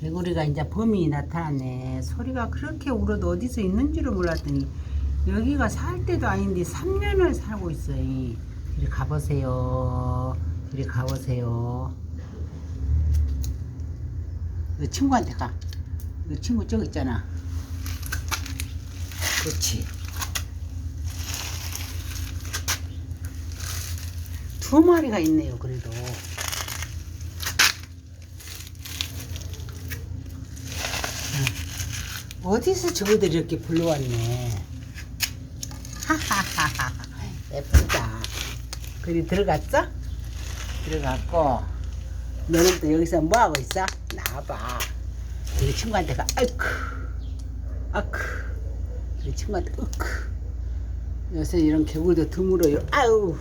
개구리가 이제 범인이 나타났네. 소리가 그렇게 울어도 어디서 있는 줄을 몰랐더니 여기가 살 때도 아닌데 3년을 살고 있어요. 이리 가보세요. 이리 가보세요. 너 친구한테 가. 너 친구 저기 있잖아. 그렇지. 두 마리가 있네요, 그래도. 어디서 저희들 이렇게 불러왔네. 하하하하. 예쁘다. 그리 들어갔어? 들어갔고, 너는 또 여기서 뭐 하고 있어? 나와봐. 우리 친구한테 가, 아이쿠, 아쿠. 우리 친구한테, 으크. 요새 이런 개구리도 드물어요. 아유,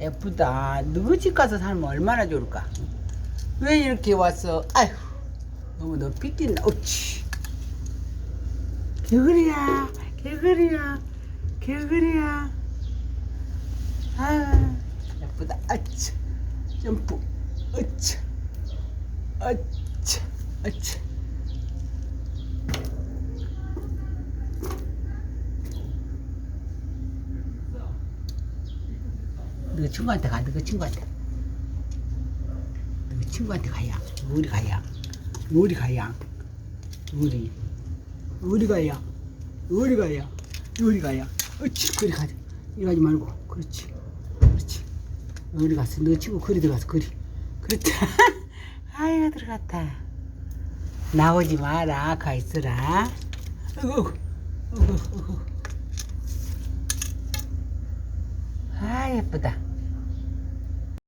예쁘다. 너희 집 가서 살면 얼마나 좋을까? 왜 이렇게 왔어? 아휴, 너무 너 삐뛴다. 옳지. 개구리야, 개구리야, 개구리야. 아, 예쁘다. 아차, 점프, 아차, 아차, 아차. 너 친구한테 가, 너 친구한테. 너 친구한테 가야. 우리 가야. 우리 가야. 우리. 우리 가야. 우리 가야. 우리 가야. 그렇지. 그리 가자. 이리 가지 말고. 그렇지. 그렇지. 우리 갔어. 너 친구 그리 들어갔어. 그리. 그렇다. 아이가 들어갔다. 나오지 마라. 가 있어라. 어구, 어구, 어구. 아, 예쁘다.